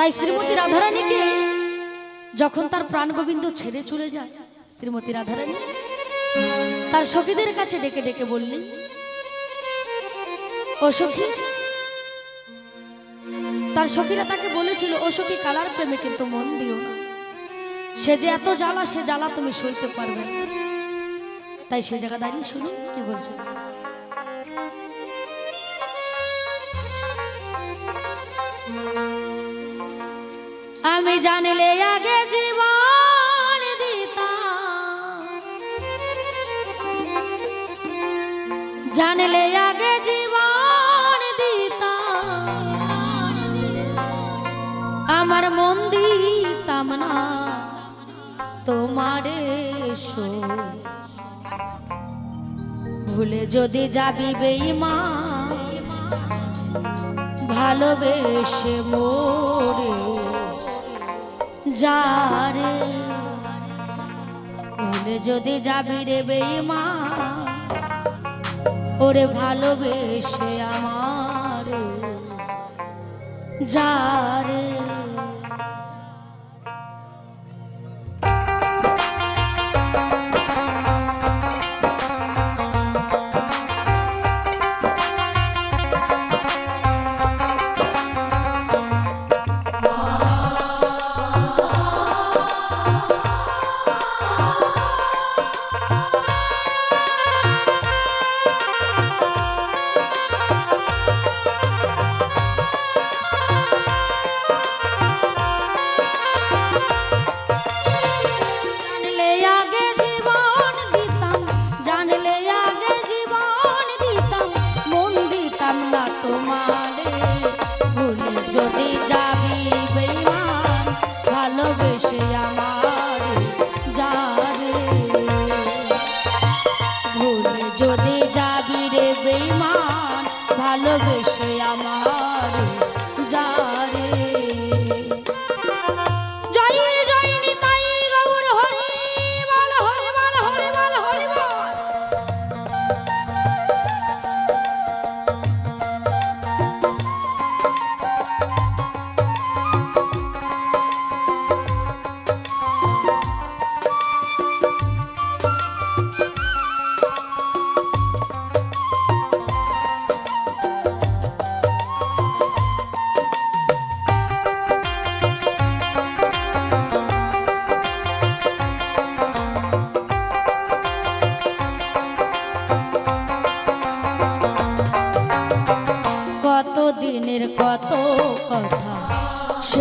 তাই শ্রীমতী রাধারানীকে যখন তার প্রাণ গোবিন্দ ছেড়ে চলে যায়, শ্রীমতী রাধারানী তার সখীদের কাছে ডেকে ডেকে বললেন, ও সখী, তার সখীরা তাকে বলেছিল, ও সখী, কালার প্রেমে কিন্তু মন দিও না। সে যে এত জ্বালা, সে জ্বালা তুমি সইতে পারবে তাই সে জায়গা দাঁড়িয়ে শুনুন, কি বলছে। আমি জানলে আগে জীবন দিতাম। জানলে আগে জীবন দিতাম। আমার মন দিতাম না, তোমারে ভুলে যদি যাবি বেইমা ভালোবেসে মোরে যারে। ভুলে যদি যাবি রে বেমা ওরে ভালোবেসে আমার। যারে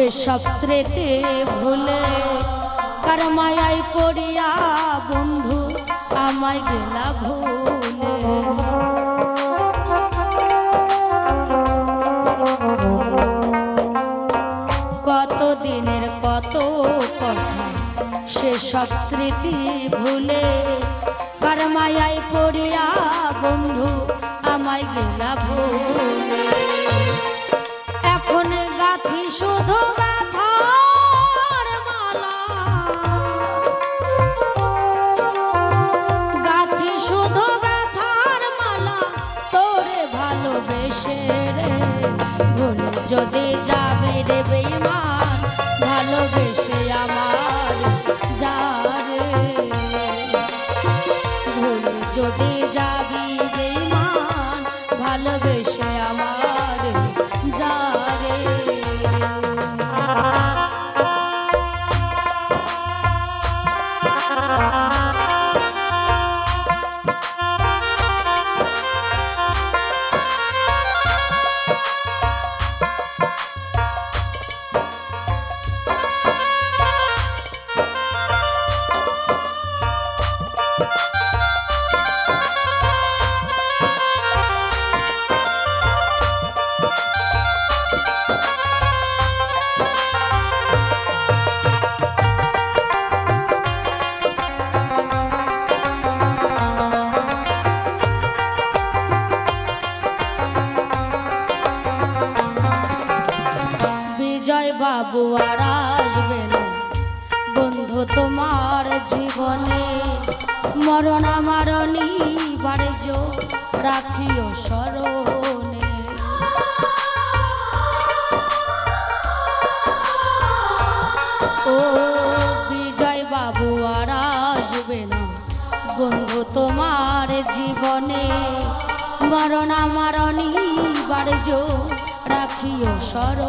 সেসব স্মৃতি ভুলে কার মায়ায় পড়িয়া বন্ধু আমায় গেলা ভুলে? কত দিনের কত কথা সেসব স্মৃতি ভুলে? কার মায়ায় পড়িয়া বন্ধু আমায় গেলা আমার জীবনে। মরণা আমার নিবার্য রাখিও স্মরণে। ও বিজয় বাবু, আর আসবে না। বন্ধু, তোমার জীবনে মরণা আমার নিবার্য রাখিও সরো